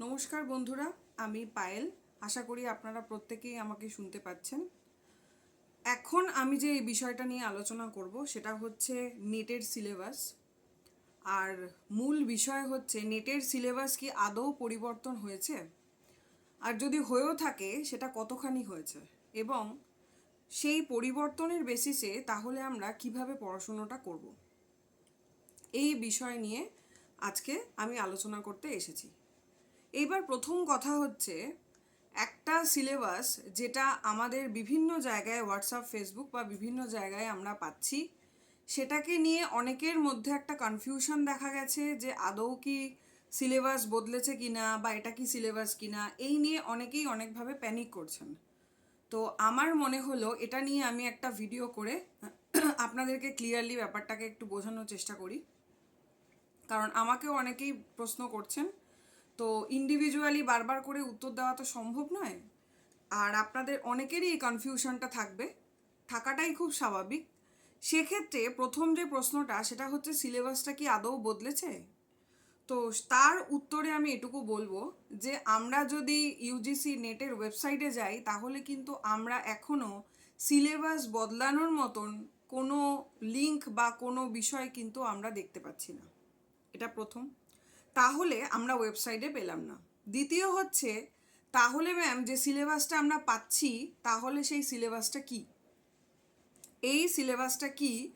নমস্কার বন্ধুরা, আমি পায়েল। আশা করি আপনারা প্রত্যেকেই আমাকে শুনতে পাচ্ছেন। এখন আমি যে বিষয়টা নিয়ে আলোচনা করব, সেটা হচ্ছে নেটের সিলেবাস। আর মূল বিষয় হচ্ছে, নেটের সিলেবাস কি আদৌ পরিবর্তন হয়েছে? আর যদি হয়েও থাকে, সেটা কতখানি হয়েছে? এবং সেই পরিবর্তনের বেসিসে তাহলে আমরা কীভাবে পড়াশুনোটা করব? এই বিষয় নিয়ে আজকে আমি আলোচনা করতে এসেছি। এইবার প্রথম কথা হচ্ছে, একটা সিলেবাস যেটা আমাদের বিভিন্ন জায়গায় হোয়াটসঅ্যাপ ফেসবুক বা বিভিন্ন জায়গায় আমরা পাচ্ছি, সেটাকে নিয়ে অনেকের মধ্যে একটা কনফিউশন দেখা গেছে যে আদৌ কি সিলেবাস বদলেছে কিনা বা এটা কি সিলেবাস কিনা, এই নিয়ে অনেকেই অনেকভাবে প্যানিক করছেন। তো আমার মনে হলো এটা নিয়ে আমি একটা ভিডিও করে, আপনাদেরকে ক্লিয়ারলি ব্যাপারটাকে একটু বোঝানোর চেষ্টা করি। কারণ আমাকেও অনেকেই প্রশ্ন করছেন, তো ইন্ডিভিজুয়ালি বারবার করে উত্তর দেওয়া তো সম্ভব নয়। আর আপনাদের অনেকেরই এই কনফিউশনটা থাকবে, থাকাটাই খুব স্বাভাবিক। সেক্ষেত্রে প্রথম যে প্রশ্নটা, সেটা হচ্ছে সিলেবাসটা কি আদৌ বদলেছে? তো তার উত্তরে আমি এটুকু বলব যে আমরা যদি ইউজিসি নেটের ওয়েবসাইটে যাই, তাহলে কিন্তু আমরা এখনও সিলেবাস বদলানোর মতন কোনো লিঙ্ক বা কোনো বিষয় কিন্তু আমরা দেখতে পাচ্ছি না। এটা প্রথম। তাহলে আমরা ওয়েবসাইটে পেলাম না। দ্বিতীয় হচ্ছে, তাহলে ম্যাম যে সিলেবাসটা আমরা পাচ্ছি, তাহলে সেই সিলেবাসটা কি? এই সিলেবাসটা কি?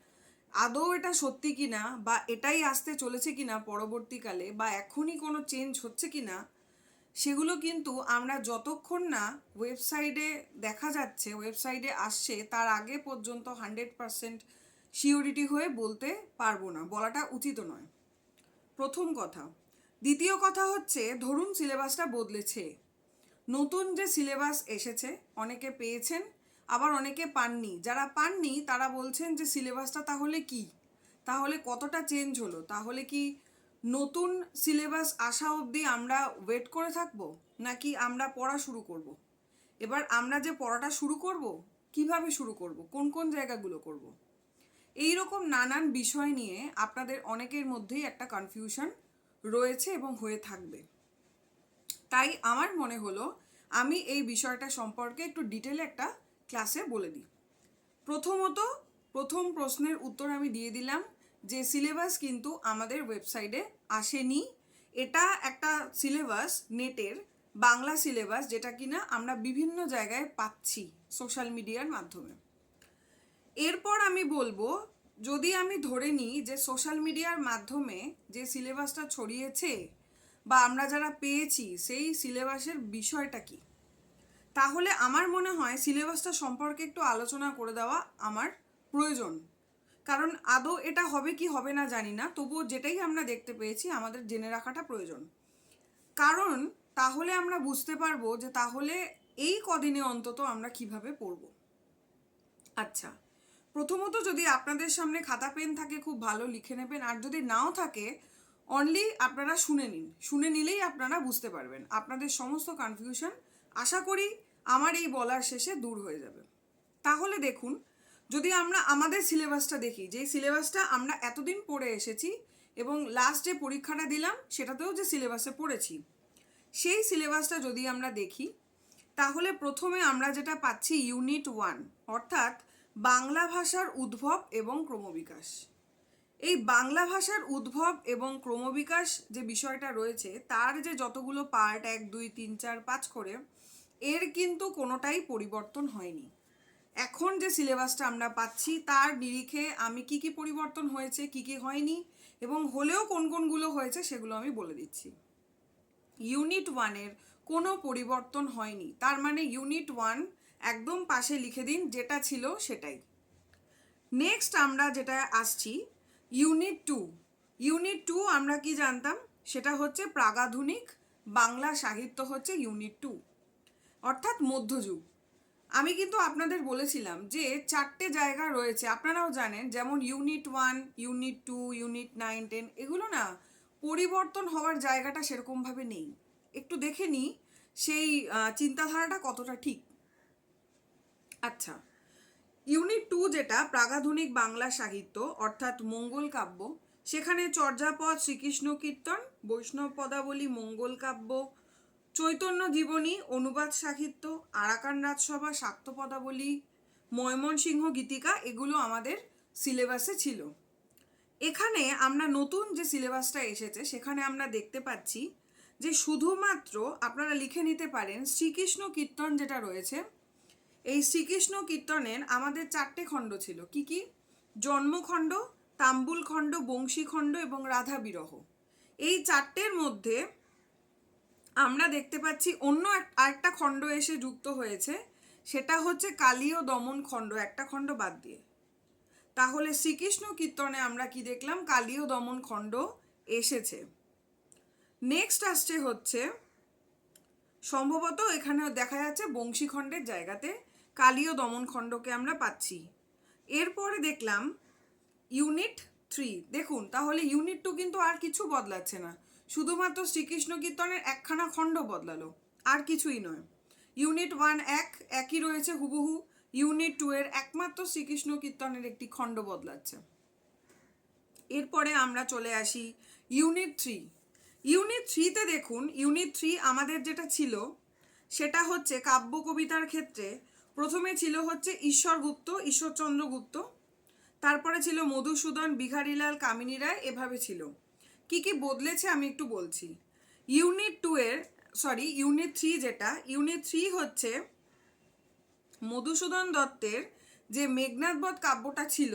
আদৌ এটা সত্যি কি না বা এটাই আসতে চলেছে কিনা পরবর্তীকালে বা এখনই কোনো চেঞ্জ হচ্ছে কি না সেগুলো কিন্তু আমরা যতক্ষণ না ওয়েবসাইটে দেখা যাচ্ছে ওয়েবসাইটে আসছে, তার আগে পর্যন্ত হান্ড্রেড পারসেন্ট সিওরিটি হয়ে বলতে পারব না, বলাটা উচিত নয়। প্রথম কথা। দ্বিতীয় কথা হচ্ছে, ধরুন সিলেবাসটা বদলেছে। নতুন যে সিলেবাস এসেছে, অনেকে পেয়েছেন আবার অনেকে পাননি। যারা পাননি, তারা বলছেন যে সিলেবাসটা তাহলে কি? তাহলে কতটা চেঞ্জ হলো? তাহলে কি নতুন সিলেবাস আসা অবধি আমরা ওয়েট করে থাকব? নাকি আমরা পড়া শুরু করব। এবার আমরা যে পড়াটা শুরু করব, কীভাবে শুরু করব? কোন কোন জায়গাগুলো করব। এই রকম নানান বিষয় নিয়ে আপনাদের অনেকের মধ্যেই একটা কনফিউশন রয়েছে এবং হয়ে থাকবে। তাই আমার মনে হলো, আমি এই বিষয়টা সম্পর্কে একটু ডিটেলে একটা ক্লাসে বলে দিই। প্রথমত প্রথম প্রশ্নের উত্তর আমি দিয়ে দিলাম যে সিলেবাস কিন্তু আমাদের ওয়েবসাইটে আসেনি। এটা একটা সিলেবাস নেটের বাংলা সিলেবাস যেটা কিনা আমরা বিভিন্ন জায়গায় পাচ্ছি সোশ্যাল মিডিয়ার মাধ্যমে। এরপর আমি বলব, যদি আমি ধরে নিই যে সোশ্যাল মিডিয়ার মাধ্যমে যে সিলেবাসটা ছড়িয়েছে বা আমরা যারা পেয়েছি, সেই সিলেবাসের বিষয়টা কি? তাহলে আমার মনে হয় সিলেবাসটা সম্পর্কে একটু আলোচনা করে দেওয়া আমার প্রয়োজন। কারণ আদৌ এটা হবে কি হবে না জানি না, তবুও যেটাই আমরা দেখতে পেয়েছি আমাদের জেনে রাখাটা প্রয়োজন। কারণ তাহলে আমরা বুঝতে পারব যে তাহলে এই কদিনে অন্তত আমরা কীভাবে পড়ব। আচ্ছা প্রথমত যদি আপনাদের সামনে খাতা পেন থাকে খুব ভালো, লিখে নেবেন, আর যদি নাও থাকে অনলি আপনারা শুনে নিন। শুনে নিলেই আপনারা বুঝতে পারবেন। আপনাদের সমস্ত কনফিউশন আশা করি আমার এই বলার শেষে দূর হয়ে যাবে। তাহলে দেখুন, যদি আমরা আমাদের সিলেবাসটা দেখি, যে সিলেবাসটা আমরা এতদিন পড়ে এসেছি এবং লাস্ট যে পরীক্ষাটা দিলাম, সেটাতেও যে সিলেবাসে পড়েছি, সেই সিলেবাসটা যদি আমরা দেখি, তাহলে প্রথমে আমরা যেটা পাচ্ছি ইউনিট ওয়ান অর্থাৎ বাংলা ভাষার উদ্ভব এবং ক্রমবিকাশ। এই বাংলা ভাষার উদ্ভব এবং ক্রমবিকাশ যে বিষয়টা রয়েছে, তার যে যতগুলো পার্ট এক, দুই, তিন, চার, পাঁচ করে এর কিন্তু কোনোটাই পরিবর্তন হয়নি। এখন যে সিলেবাসটা আমরা পাচ্ছি, তার নিরিখে আমি কি কি পরিবর্তন হয়েছে, কি কি হয়নি, এবং হলেও কোন কোনগুলো হয়েছে সেগুলো আমি বলে দিচ্ছি। ইউনিট ওয়ানের কোনো পরিবর্তন হয়নি। তার মানে ইউনিট ওয়ান একদম পাশে লিখে দিন, যেটা ছিল সেটাই। নেক্সট আমরা যেটা আসছি ইউনিট টু ইউনিট টু আমরা কি জানতাম? সেটা হচ্ছে প্রাগাধুনিক, বাংলা সাহিত্য হচ্ছে ইউনিট টু অর্থাৎ মধ্যযুগ। আমি কিন্তু আপনাদের বলেছিলাম যে চারটে জায়গা রয়েছে। আপনারাও জানেন, যেমন unit one unit two unit nine ten এগুলো না পরিবর্তন হওয়ার জায়গাটা সেরকমভাবে নেই। একটু দেখে নিই, সেই চিন্তাধারাটা কতটা ঠিক। আচ্ছা ইউনিট টু যেটা প্রাগাধুনিক বাংলা সাহিত্য, অর্থাৎ মঙ্গল কাব্য, সেখানে চর্যাপদ, শ্রীকৃষ্ণ কীর্তন, বৈষ্ণব পদাবলী, মঙ্গল কাব্য চৈতন্য জীবনী, অনুবাদ সাহিত্য, আরাকান রাজসভা শাক্ত পদাবলী ময়মনসিংহ গীতিকা এগুলো আমাদের সিলেবাসে ছিল। এখানে আমরা নতুন যে সিলেবাসটা এসেছে সেখানে আমরা দেখতে পাচ্ছি যে শুধুমাত্র আপনারা লিখে নিতে পারেন শ্রীকৃষ্ণ কীর্তন যেটা রয়েছে, এই শ্রীকৃষ্ণ কীর্তনের আমাদের চারটে খণ্ড ছিল। কি কি? জন্মখণ্ড তাম্বুল খণ্ড বংশীখণ্ড এবং রাধা বিরহ এই চারটের মধ্যে আমরা দেখতে পাচ্ছি অন্য এক- আরেকটা খণ্ড এসে যুক্ত হয়েছে। সেটা হচ্ছে কালী ও দমন খণ্ড, একটা খণ্ড বাদ দিয়ে। তাহলে শ্রীকৃষ্ণ কীর্তনে আমরা কি দেখলাম? কালী ও দমন খণ্ড এসেছে। নেক্সট আসছে হচ্ছে, সম্ভবত এখানে দেখা যাচ্ছে বংশীখণ্ডের জায়গাতে কালী ও দমন খণ্ডকে আমরা পাচ্ছি। এরপরে দেখলাম, ইউনিট থ্রি। দেখুন, তাহলে ইউনিট টু কিন্তু আর কিছু বদলাচ্ছে না। শুধুমাত্র শ্রীকৃষ্ণ কীর্তনের একখানা খণ্ড বদলালো, আর কিছুই নয়। ইউনিট ওয়ান এক, একই রয়েছে হুবহু। ইউনিট টু এর একমাত্র শ্রীকৃষ্ণ কীর্তনের একটি খণ্ড বদলাচ্ছে। এরপরে আমরা চলে আসি ইউনিট থ্রি ইউনিট থ্রিতে দেখুন ইউনিট থ্রি আমাদের যেটা ছিল, সেটা হচ্ছে কাব্য কবিতার ক্ষেত্রে প্রথমে ছিল হচ্ছে ঈশ্বরগুপ্ত ঈশ্বরচন্দ্র গুপ্ত তারপরে ছিল মধুসূদন, বিহারীলাল, কামিনী রায়, এভাবে ছিল। কি কি বদলেছে আমি একটু বলছি। ইউনিট টু এর সরি ইউনিট থ্রি যেটা ইউনিট থ্রি হচ্ছে মধুসূদন দত্তের যে মেঘনাথবধ কাব্যটা ছিল,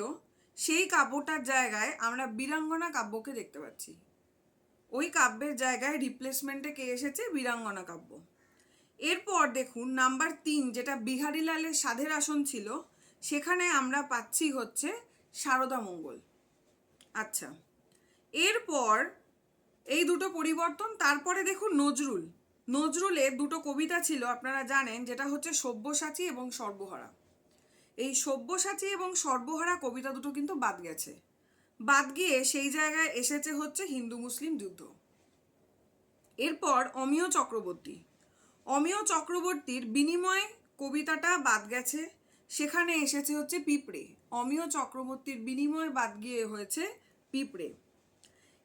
সেই কাব্যটার জায়গায় আমরা বীরাঙ্গনা কাব্যকে দেখতে পাচ্ছি। ওই কাব্যের জায়গায় রিপ্লেসমেন্টে কে এসেছে? বীরাঙ্গনা কাব্য। এরপর দেখুন নাম্বার তিন, যেটা বিহারীলালের সাধের আসন ছিল, সেখানে আমরা পাচ্ছি হচ্ছে সারদা মঙ্গল। আচ্ছা। এরপর এই দুটো পরিবর্তন, তারপরে দেখুন নজরুল। নজরুলের দুটো কবিতা ছিল, আপনারা জানেন, যেটা হচ্ছে সব্যসাচী এবং সর্বহারা। এই সব্যসাচী এবং সর্বহারা কবিতা দুটো কিন্তু বাদ গেছে। বাদ গিয়ে সেই জায়গায় এসেছে হচ্ছে হিন্দু মুসলিম যুদ্ধ। এরপর অমিয় চক্রবর্তী। অমিয় চক্রবর্তীর বিনিময় কবিতাটা বাদ গেছে। সেখানে এসেছে হচ্ছে পিঁপড়ে। অমিয় চক্রবর্তীর বিনিময় বাদ গিয়ে হয়েছে পিঁপড়ে।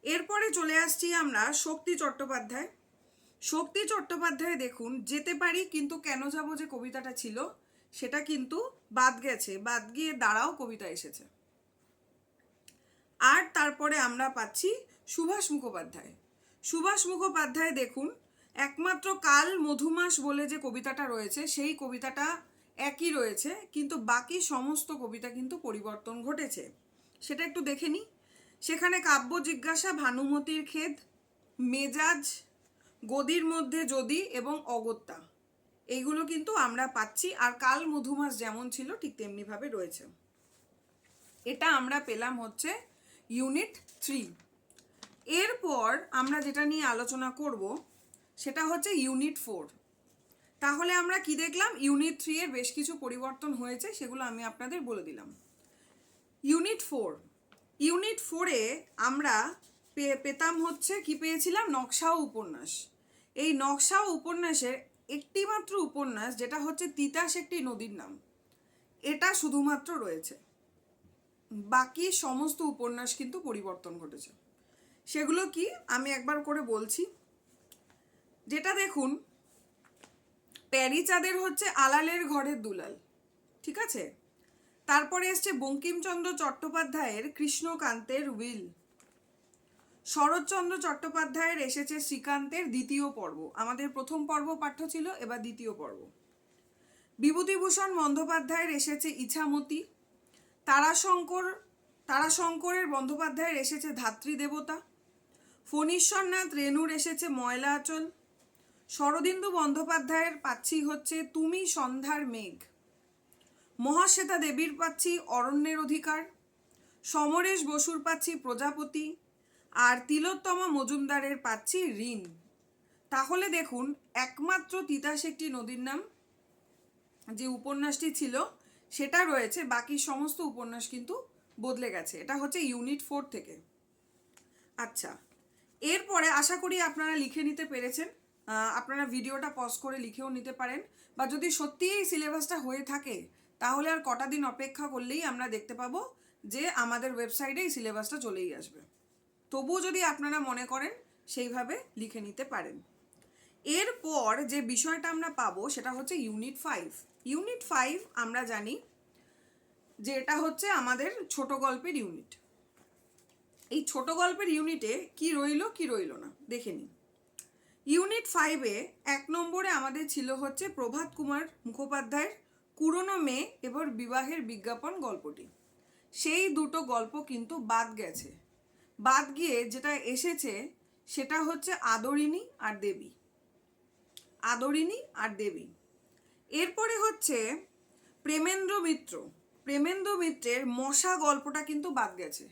এরপরে চলে আসছি আমরা শক্তি চট্টোপাধ্যায়। শক্তি চট্টোপাধ্যায় দেখুন, যেতে পারি কিন্তু কেন যাব যে কবিতাটা ছিল, সেটা কিন্তু বাদ গেছে, বাদ গিয়ে দাঁড়াও কবিতা এসেছে। আর তারপরে আমরা পাচ্ছি সুভাষ মুখোপাধ্যায়। সুভাষ মুখোপাধ্যায় দেখুন, একমাত্র কাল মধুমাস বলে যে কবিতাটা রয়েছে, সেই কবিতাটা একই রয়েছে, কিন্তু বাকি সমস্ত কবিতা কিন্তু পরিবর্তন ঘটেছে। সেটা একটু দেখে নিই। সেখানে কাব্য জিজ্ঞাসা, ভানুমতির খেদ, মেজাজ, গদির মধ্যে যদি এবং অগত্যা। এইগুলো কিন্তু আমরা পাচ্ছি আর কাল মধুমাস যেমন ছিল ঠিক তেমনিভাবে রয়েছে। এটা আমরা পেলাম হচ্ছে ইউনিট থ্রি এরপর আমরা যেটা নিয়ে আলোচনা করব, সেটা হচ্ছে ইউনিট ফোর তাহলে আমরা কি দেখলাম? ইউনিট থ্রি এর বেশ কিছু পরিবর্তন হয়েছে, সেগুলো আমি আপনাদের বলে দিলাম। ইউনিট ফোর ইউনিট ফোরে আমরা পেতাম হচ্ছে কি পেয়েছিলাম? নকশা উপন্যাস। এই নকশা উপন্যাসের একটিমাত্র উপন্যাস যেটা হচ্ছে তিতাস একটি নদীর নাম। এটা শুধুমাত্র রয়েছে। বাকি সমস্ত উপন্যাস কিন্তু পরিবর্তন ঘটেছে। সেগুলো কি? আমি একবার করে বলছি। যেটা দেখুন, প্যারিচাঁদের হচ্ছে আলালের ঘরের দুলাল। ঠিক আছে? তারপরে এসছে বঙ্কিমচন্দ্র চট্টোপাধ্যায়ের কৃষ্ণকান্তের উইল। শরৎচন্দ্র চট্টোপাধ্যায়ের এসেছে শ্রীকান্তের দ্বিতীয় পর্ব। আমাদের প্রথম পর্ব পাঠ্য ছিল, এবার দ্বিতীয় পর্ব। বিভূতিভূষণ বন্দ্যোপাধ্যায়ের এসেছে ইছামতি। তারাশঙ্কর, তারাশঙ্করের বন্দ্যোপাধ্যায়ের এসেছে ধাত্রী দেবতা। ফণীশ্বরনাথ রেণুর এসেছে ময়লা আচল শরদিন্দু বন্দ্যোপাধ্যায়ের পাচ্ছি হচ্ছে তুমি সন্ধ্যার মেঘ। মহাশ্বেতা দেবীর পাচ্ছি অরণ্যের অধিকার, সমরেশ বসুর পাচ্ছি প্রজাপতি, আর তিলোত্তমা মজুমদারের পাচ্ছি ঋণ। তাহলে দেখুন, একমাত্র তিতাস একটি নদীর নাম, যে উপন্যাসটি ছিল, সেটা রয়েছে, বাকি সমস্ত উপন্যাস কিন্তু বদলে গেছে। এটা হচ্ছে ইউনিট ফোর থেকে। আচ্ছা এরপরে আশা করি আপনারা লিখে নিতে পেরেছেন আপনারা ভিডিওটা পজ করে লিখেও নিতে পারেন, বা যদি সত্যিই এই সিলেবাসটা হয়ে থাকে তাহলে আর কটা দিন অপেক্ষা করলেই আমরা দেখতে পাবো যে আমাদের ওয়েবসাইটে এই সিলেবাসটা চলেই আসবে। তবুও যদি আপনারা মনে করেন, সেইভাবে লিখে নিতে পারেন। এরপর যে বিষয়টা আমরা পাবো, সেটা হচ্ছে ইউনিট ফাইভ ইউনিট ফাইভ আমরা জানি যে এটা হচ্ছে আমাদের ছোট গল্পের ইউনিট এই ছোট গল্পের ইউনিটে কি রইল, কি রইল না, দেখে নিই। ইউনিট ফাইভে এক নম্বরে আমাদের ছিল হচ্ছে প্রভাত কুমার মুখোপাধ্যায়ের কুরনো মেয়ে, এবার বিবাহের বিজ্ঞাপন গল্পটি। সেই দুটো গল্প কিন্তু বাদ গেছে। বাদ গিয়ে যেটা এসেছে, সেটা হচ্ছে আদরিণী আর দেবী। আদরিণী আর দেবী। এরপরে হচ্ছে প্রেমেন্দ্র মিত্র। প্রেমেন্দ্র মিত্রের মশা গল্পটা কিন্তু বাদ গেছে।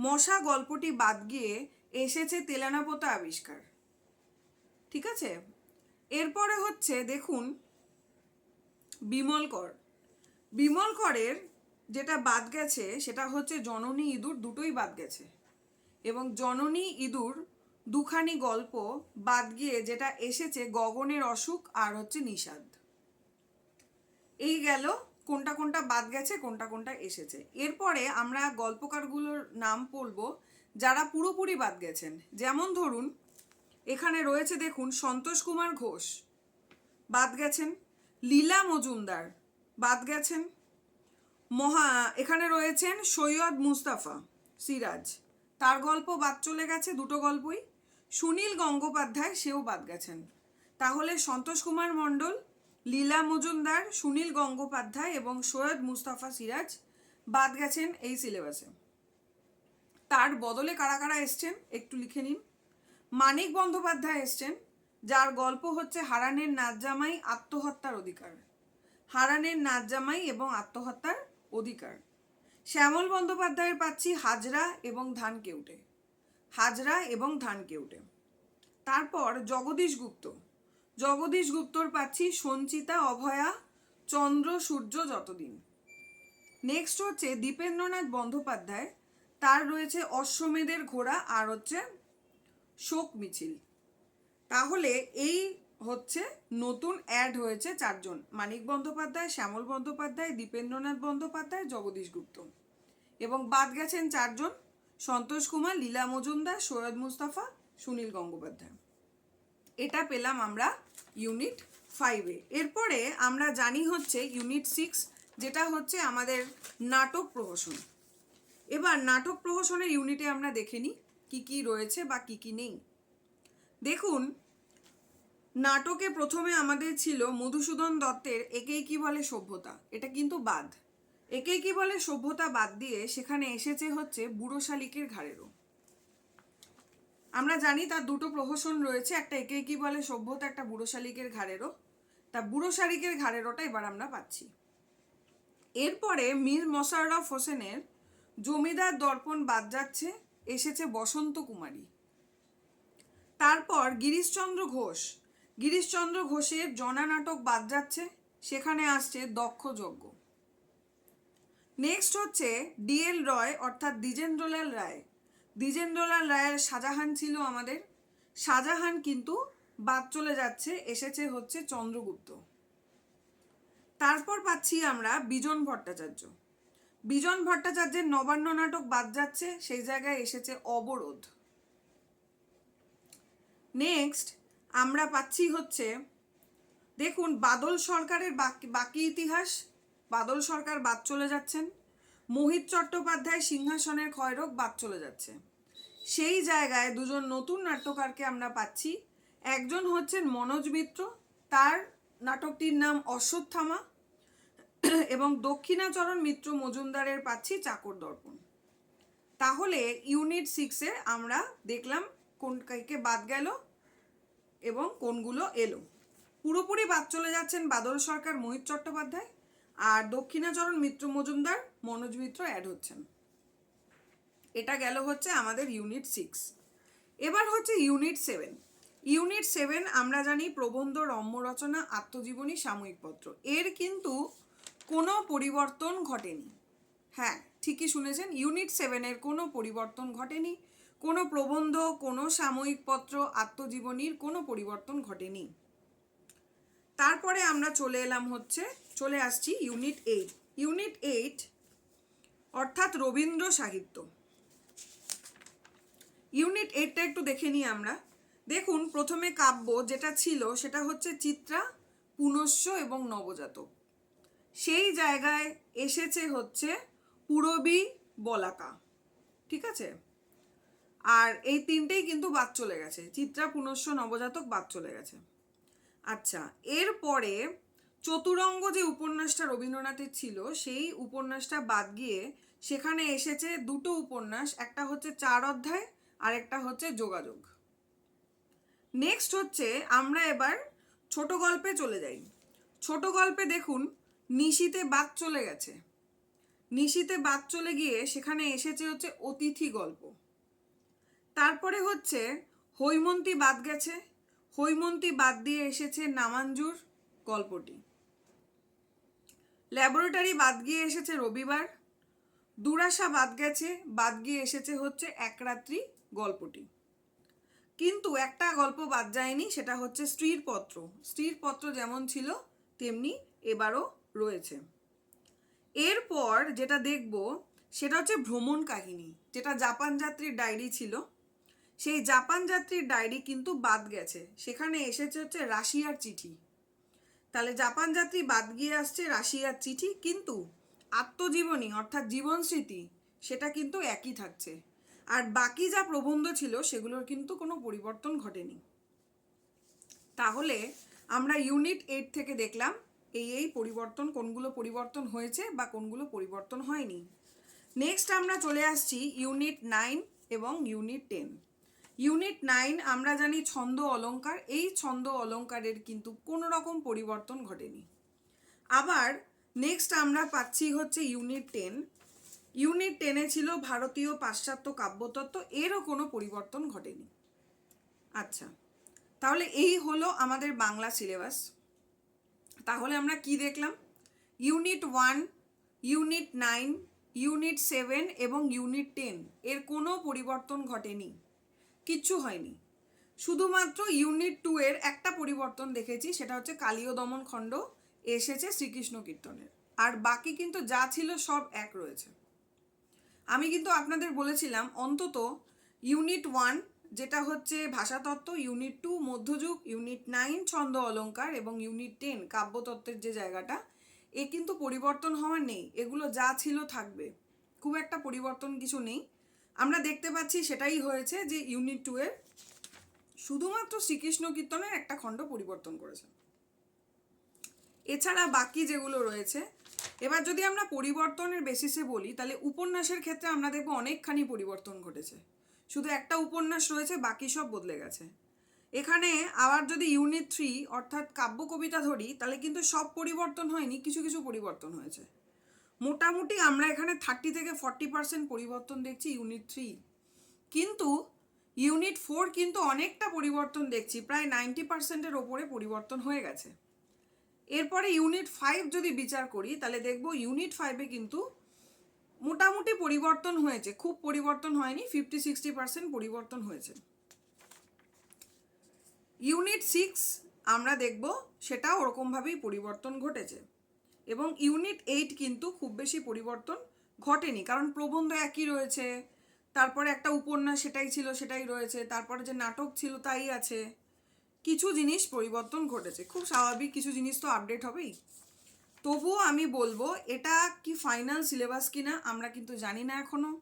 মশা গল্পটি বাদ গিয়ে এসেছে তেলানাপোতা আবিষ্কার। ঠিক আছে? এরপরে হচ্ছে দেখুন বিমল কর। বিমল করের যেটা বাদ গেছে, সেটা হচ্ছে জননী ইঁদুর দুটোই বাদ গেছে। এবং জননী ইঁদুর দুখানি গল্প বাদ গিয়ে যেটা এসেছে গগনের অসুখ আর হচ্ছে নিষাদ। এই গেল কোনটা কোনটা বাদ গেছে, কোনটা কোনটা এসেছে। এরপরে আমরা গল্পকারগুলোর নাম বলব যারা পুরোপুরি বাদ গেছেন। যেমন ধরুন, এখানে রয়েছে দেখুন সন্তোষ কুমার ঘোষ। বাদ গেছেন লীলা মজুমদার, বাদ গেছেন। মহা, এখানে রয়েছেন সৈয়দ মুস্তাফা সিরাজ। তার গল্প বাদ চলে গেছে, দুটো গল্পই। সুনীল গঙ্গোপাধ্যায়, সেও বাদ গেছেন। তাহলে সন্তোষ কুমার মণ্ডল, লীলা মজুমদার, সুনীল গঙ্গোপাধ্যায় এবং সৈয়দ মুস্তাফা সিরাজ বাদ গেছেন এই সিলেবাসে। তার বদলে কারা কারা এসছেন একটু লিখে নিন। মানিক বন্দ্যোপাধ্যায় এসছেন যার গল্প হচ্ছে হারানের নাচজামাই আত্মহত্যার অধিকার। হারানের নাচজামাই এবং আত্মহত্যার অধিকার। শ্যামল বন্দ্যোপাধ্যায়ের পাচ্ছি হাজরা এবং ধান কেউটে। হাজরা এবং ধান কেউটে। তারপর জগদীশ গুপ্ত। জগদীশ গুপ্তর পাচ্ছি সঞ্চিতা, অভয়া, চন্দ্র, সূর্য যতদিন। নেক্সট হচ্ছে দীপেন্দ্রনাথ বন্দ্যোপাধ্যায়। তার রয়েছে অশ্বমেধের ঘোড়া আর হচ্ছে শোক মিছিল। তাহলে এই হচ্ছে নতুন অ্যাড হয়েছে চারজন। মানিক বন্দ্যোপাধ্যায়, শ্যামল বন্দ্যোপাধ্যায়, দীপেন্দ্রনাথ বন্দ্যোপাধ্যায়, জগদীশ গুপ্ত। এবং বাদ গেছেন চারজন, সন্তোষ কুমার, লীলা মজুমদার, সৈয়দ মুস্তাফা, সুনীল গঙ্গোপাধ্যায়। এটা পেলাম আমরা ইউনিট ফাইভে এরপরে আমরা জানি হচ্ছে ইউনিট সিক্স যেটা হচ্ছে আমাদের নাটক প্রহসন। এবার নাটক প্রহসনের ইউনিটে আমরা দেখে নিই, কী কী রয়েছে বা কী কী নেই। দেখুন নাটকে প্রথমে আমাদের ছিল মধুসূদন দত্তের একেই কি বলে সভ্যতা? এটা কিন্তু বাদ। একেই কি বলে সভ্যতা বাদ দিয়ে সেখানে এসেছে হচ্ছে বুড়ো শালিকের ঘাড়েরও। আমরা জানি তার দুটো প্রহসন রয়েছে, একটা একে কি বলে সভ্যতা, একটা বুড়ো শালিকের ঘাড়েরও। তা বুড়ো শালিকের ঘাড়েরোটা এবার আমরা পাচ্ছি। এরপরে মীর মশাররফ হোসেনের জমিদার দর্পণ বাদ যাচ্ছে, এসেছে বসন্ত কুমারী। তারপর গিরিশচন্দ্র ঘোষ গিরিশচন্দ্র ঘোষের জনা নাটক বাদ যাচ্ছে, সেখানে আসছে দক্ষ যজ্ঞ নেক্সট হচ্ছে ডিএল রয়, অর্থাৎ দ্বিজেন্দ্রলাল রায়। দ্বিজেন্দ্রলাল রায়ের শাহজাহান ছিল আমাদের। শাহজাহান কিন্তু বাদ চলে যাচ্ছে, এসেছে হচ্ছে চন্দ্রগুপ্ত। তারপর পাচ্ছি আমরা বিজন ভট্টাচার্য। বিজন ভট্টাচার্যের নবান্ন নাটক বাদ যাচ্ছে, সেই জায়গায় এসেছে অবরোধ। নেক্সট আমরা পাচ্ছি হচ্ছে, দেখুন, বাদল সরকারের বাকি বাকি ইতিহাস, বাদল সরকার বাদ চলে যাচ্ছেন, মোহিত চট্টোপাধ্যায় সিংহাসনের ক্ষয়রোগ বাদ চলে যাচ্ছে। সেই জায়গায় দুজন নতুন নাট্যকারকে আমরা পাচ্ছি, একজন হচ্ছেন মনোজ মিত্র, তার নাটকটির নাম অশ্বত্থামা এবং দক্ষিণাচরণ মিত্র মজুমদারের পাচ্ছি চাকর দর্পণ। তাহলে ইউনিট সিক্সে আমরা দেখলাম কোন কাইকে বাদ গেল এবং কোনগুলো এলো। পুরোপুরি বাদ চলে যাচ্ছেন বাদল সরকার মোহিত চট্টোপাধ্যায় আর দক্ষিণাচরণ মিত্র মজুমদার মনোজ মিত্র অ্যাড হচ্ছেন। এটা গেল হচ্ছে আমাদের ইউনিট সিক্স এবার হচ্ছে ইউনিট সেভেন ইউনিট সেভেন আমরা জানি প্রবন্ধ, রম্য রচনা, আত্মজীবনী সাময়িকপত্র এর কিন্তু কোনো পরিবর্তন ঘটেনি। হ্যাঁ ঠিকই শুনেছেন ইউনিট সেভেনের কোনো পরিবর্তন ঘটেনি। কোনো প্রবন্ধ, কোনো সাময়িকপত্র আত্মজীবনীর কোনো পরিবর্তন ঘটেনি। তারপরে আমরা চলে এলাম হচ্ছে, চলে আসছি ইউনিট এইট ইউনিট এইট অর্থাৎ রবীন্দ্র সাহিত্য। ইউনিট এইটটা একটু দেখে নিই আমরা। দেখুন, প্রথমে কাব্য যেটা ছিল সেটা হচ্ছে চিত্রা পুনশ্য এবং নবজাতক। সেই জায়গায় এসেছে হচ্ছে পুরবী বলাকা। ঠিক আছে? আর এই তিনটেই কিন্তু বাদ চলে গেছে। চিত্রা পুনশ্য নবজাতক বাদ চলে গেছে। আচ্ছা এরপরে চতুরঙ্গ যে উপন্যাসটা রবীন্দ্রনাথের ছিল, সেই উপন্যাসটা বাদ গিয়ে সেখানে এসেছে দুটো উপন্যাস, একটা হচ্ছে চার অধ্যায়, আর একটা হচ্ছে যোগাযোগ। নেক্সট হচ্ছে আমরা এবার ছোট গল্পে চলে যাই। ছোট গল্পে দেখুন, নিশিতে বাদ চলে গেছে। নিশিতে বাদ চলে গিয়ে সেখানে এসেছে হচ্ছে অতিথি গল্প। তারপরে হচ্ছে, হৈমন্তী বাদ গেছে। হৈমন্তী বাদ দিয়ে এসেছে নামাঞ্জুর গল্পটি। ল্যাবরেটরি বাদ গিয়ে এসেছে রবিবার। দুরাশা বাদ গেছে, বাদ গিয়ে এসেছে হচ্ছে এক রাত্রি গল্পটি। কিন্তু একটা গল্প বাদ যায়নি, সেটা হচ্ছে স্ত্রীর পত্র স্ত্রীর পত্র যেমন ছিল, তেমনি এবারও রয়েছে। এরপর যেটা দেখব, সেটা হচ্ছে ভ্রমণ কাহিনী, যেটা জাপান যাত্রীর ডায়েরি ছিল। সেই জাপান যাত্রীর ডায়েরি কিন্তু বাদ গেছে। সেখানে এসেছে হচ্ছে রাশিয়ার চিঠি। তাহলে জাপান যাত্রী বাদ গিয়ে আসছে রাশিয়ার চিঠি, কিন্তু আত্মজীবনী অর্থাৎ জীবন স্মৃতি, সেটা কিন্তু একই থাকছে। আর বাকি যা প্রবন্ধ ছিল, সেগুলোর কিন্তু কোনো পরিবর্তন ঘটেনি। তাহলে আমরা ইউনিট এইট থেকে দেখলাম, এই এই পরিবর্তন, কোনগুলো পরিবর্তন হয়েছে বা কোনগুলো পরিবর্তন হয়নি। নেক্সট আমরা চলে আসছি ইউনিট নাইন এবং ইউনিট টেন। ইউনিট নাইন আমরা জানি ছন্দ অলংকার। এই ছন্দ অলংকারের কিন্তু কোনো রকম পরিবর্তন ঘটেনি। আবার নেক্সট আমরা পাচ্ছি হচ্ছে ইউনিট টেন ইউনিট টেনে ছিল ভারতীয় পাশ্চাত্য কাব্যতত্ত্ব, এরও কোনো পরিবর্তন ঘটেনি। আচ্ছা তাহলে এই হলো আমাদের বাংলা সিলেবাস তাহলে আমরা কি দেখলাম? Unit one unit nine unit seven এবং ইউনিট টেন এর কোনো পরিবর্তন ঘটেনি। কিচ্ছু হয়নি। শুধুমাত্র ইউনিট টু এর একটা পরিবর্তন দেখেছি, সেটা হচ্ছে কালীয় দমন খণ্ড এসেছে শ্রীকৃষ্ণ কীর্তনের। আর বাকি কিন্তু যা ছিল সব এক রয়েছে। আমি কিন্তু আপনাদের বলেছিলাম, অন্তত ইউনিট ওয়ান যেটা হচ্ছে ভাষাতত্ত্ব, ইউনিট টু মধ্যযুগ, ইউনিট নাইন ছন্দ অলঙ্কার এবং ইউনিট টেন কাব্যতত্ত্বের যে জায়গাটা, এ কিন্তু পরিবর্তন হওয়ার নেই। এগুলো যা ছিল থাকবে। খুব একটা পরিবর্তন কিছু নেই। আমরা দেখতে পাচ্ছি সেটাই হয়েছে যে ইউনিট টু এর শুধুমাত্র শ্রীকৃষ্ণ কীর্তনের একটা খণ্ড পরিবর্তন করেছে। এছাড়া বাকি যেগুলো রয়েছে, এবার যদি আমরা পরিবর্তনের বেসিসে বলি, তাহলে উপন্যাসের ক্ষেত্রে আমরা দেখব অনেকখানি পরিবর্তন ঘটেছে। শুধু একটা উপন্যাস রয়েছে, বাকি সব বদলে গেছে। এখানে আবার যদি ইউনিট থ্রি অর্থাৎ কাব্য কবিতা ধরি, তাহলে কিন্তু সব পরিবর্তন হয়নি, কিছু কিছু পরিবর্তন হয়েছে। মোটামুটি আমরা এখানে থার্টি থেকে ফর্টি পার্সেন্ট পরিবর্তন দেখছি ইউনিট থ্রি কিন্তু ইউনিট ফোর কিন্তু অনেকটা পরিবর্তন দেখছি, প্রায় নাইনটি পার্সেন্টের ওপরে পরিবর্তন হয়ে গেছে। এরপরে ইউনিট ফাইভ যদি বিচার করি, তাহলে দেখব ইউনিট ফাইভে কিন্তু মোটামুটি পরিবর্তন হয়েছে, খুব পরিবর্তন হয়নি ফিফটি সিক্সটি পার্সেন্ট পরিবর্তন হয়েছে। ইউনিট সিক্স আমরা দেখব সেটাও ওরকমভাবেই পরিবর্তন ঘটেছে। এবং ইউনিট এইট কিন্তু খুব বেশি পরিবর্তন ঘটেনি। কারণ প্রবন্ধ একই রয়েছে, তারপরে একটা উপন্যাস সেটাই ছিল, সেটাই রয়েছে, তারপরে যে নাটক ছিল তাই আছে। কিছু জিনিস পরিবর্তন ঘটেছে। খুব স্বাভাবিক, কিছু জিনিস তো আপডেট হবেই। তবুও আমি বলব, এটা কি ফাইনাল সিলেবাস কিনা আমরা কিন্তু জানি না এখনও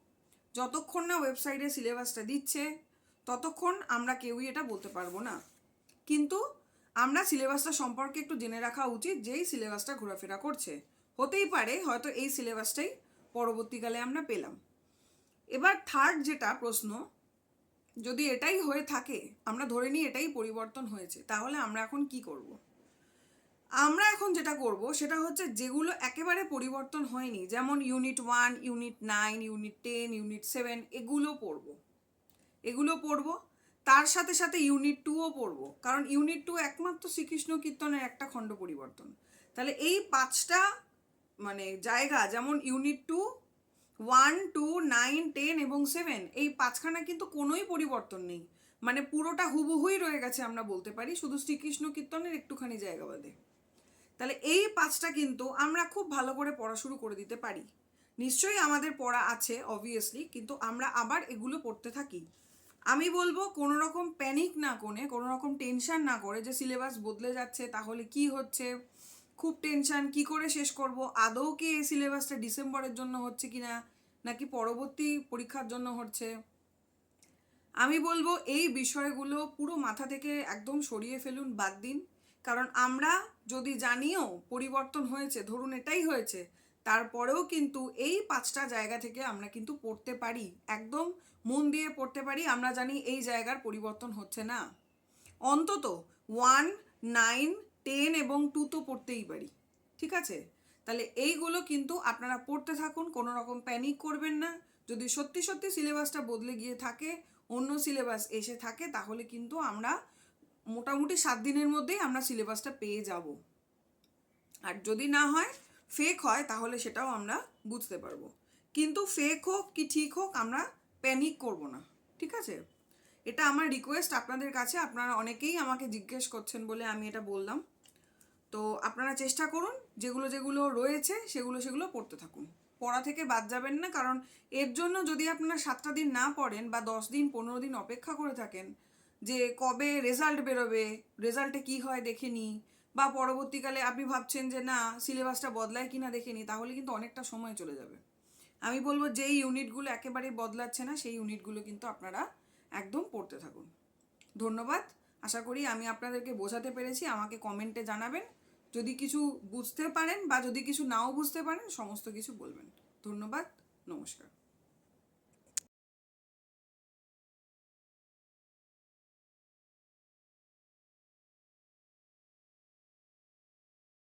যতক্ষণ না ওয়েবসাইটে সিলেবাসটা দিচ্ছে, ততক্ষণ আমরা কেউই এটা বলতে পারব না। কিন্তু আমরা সিলেবাসটা সম্পর্কে একটু জেনে রাখা উচিত যেই সিলেবাসটা ঘোরাফেরা করছে। হতেই পারে হয়তো এই সিলেবাসটাই পরবর্তীকালে আমরা পেলাম। এবার থার্ড যেটা প্রশ্ন, যদি এটাই হয়ে থাকে, আমরা ধরে নিই এটাই পরিবর্তন হয়েছে, তাহলে আমরা এখন কি করব। আমরা এখন যেটা করব সেটা হচ্ছে যেগুলো একেবারে পরিবর্তন হয়নি, যেমন unit one unit nine unit ten unit seven এগুলো পড়ব। এগুলো পড়ব তার সাথে সাথে ইউনিট টুও পড়ব। কারণ ইউনিট টু একমাত্র শ্রীকৃষ্ণ কীর্তনের একটা খণ্ড পরিবর্তন। তাহলে এই পাঁচটা মানে জায়গা, যেমন unit two one two nine ten এবং সেভেন এই পাঁচখানা কিন্তু কোনোই পরিবর্তন নেই। মানে পুরোটা হুবহুই রয়ে গেছে আমরা বলতে পারি, শুধু শ্রীকৃষ্ণ কীর্তনের একটুখানি জায়গা বাদে। তাহলে এই পাঁচটা কিন্তু আমরা খুব ভালো করে পড়া শুরু করে দিতে পারি। নিশ্চয়ই আমাদের পড়া আছে অবভিয়াসলি কিন্তু আমরা আবার এগুলো পড়তে থাকি। আমি বলব কোনো রকম প্যানিক না করে, কোনো রকম টেনশন না করে যে সিলেবাস বদলে যাচ্ছে, তাহলে কি হচ্ছে? খুব টেনশন কি করে শেষ করব? আদৌ কি এই সিলেবাসটা ডিসেম্বরের জন্য হচ্ছে কি না নাকি পরবর্তী পরীক্ষার জন্য হচ্ছে? আমি বলব এই বিষয়গুলো পুরো মাথা থেকে একদম সরিয়ে ফেলুন বাদ দিন। কারণ আমরা যদি জানিও পরিবর্তন হয়েছে, ধরুন এটাই হয়েছে, তারপরেও কিন্তু এই পাঁচটা জায়গা থেকে আমরা কিন্তু পড়তে পারি। একদম মন দিয়ে পড়তে পারি, আমরা জানি এই জায়গার পরিবর্তন হচ্ছে না। অন্তত ওয়ান নাইন টেন এবং টু তো পড়তেই পারি, ঠিক আছে? তাহলে এইগুলো কিন্তু আপনারা পড়তে থাকুন, কোনো রকম প্যানিক করবেন না। যদি সত্যি সত্যি সিলেবাসটা বদলে গিয়ে থাকে, অন্য সিলেবাস এসে থাকে, তাহলে কিন্তু আমরা মোটামুটি সাত দিনের মধ্যেই আমরা সিলেবাসটা পেয়ে যাব। আর যদি না হয় ফেক হয়, তাহলে সেটাও আমরা বুঝতে পারব। কিন্তু ফেক হোক কি ঠিক হোক, আমরা প্যানিক করব না, ঠিক আছে? এটা আমার রিকোয়েস্ট আপনাদের কাছে, আপনারা অনেকেই আমাকে জিজ্ঞেস করছেন বলে আমি এটা বললাম। তো আপনারা চেষ্টা করুন, যেগুলো যেগুলো রয়েছে, সেগুলো সেগুলো পড়তে থাকুন। পড়া থেকে বাদ যাবেন না, কারণ এর জন্য যদি আপনারা সাতটা দিন না পড়েন বা দশ দিন, পনেরো দিন অপেক্ষা করে থাকেন যে কবে রেজাল্ট বেরোবে রেজাল্টে কি হয় দেখে নিই বা পরবর্তীকালে আপনি ভাবছেন যে না সিলেবাসটা বদলায় কিনা দেখে নিই তাহলে কিন্তু অনেকটা সময় চলে যাবে। আমি বলব যেই ইউনিটগুলো একেবারেই বদলাচ্ছে না, সেই ইউনিটগুলো কিন্তু আপনারা একদম পড়তে থাকুন। ধন্যবাদ। আশা করি আমি আপনাদেরকে বোঝাতে পেরেছি, আমাকে কমেন্টে জানাবেন। যদি কিছু বুঝতে পারেন বা যদি কিছু নাও বুঝতে পারেন, সমস্ত কিছু বলবেন। ধন্যবাদ, নমস্কার।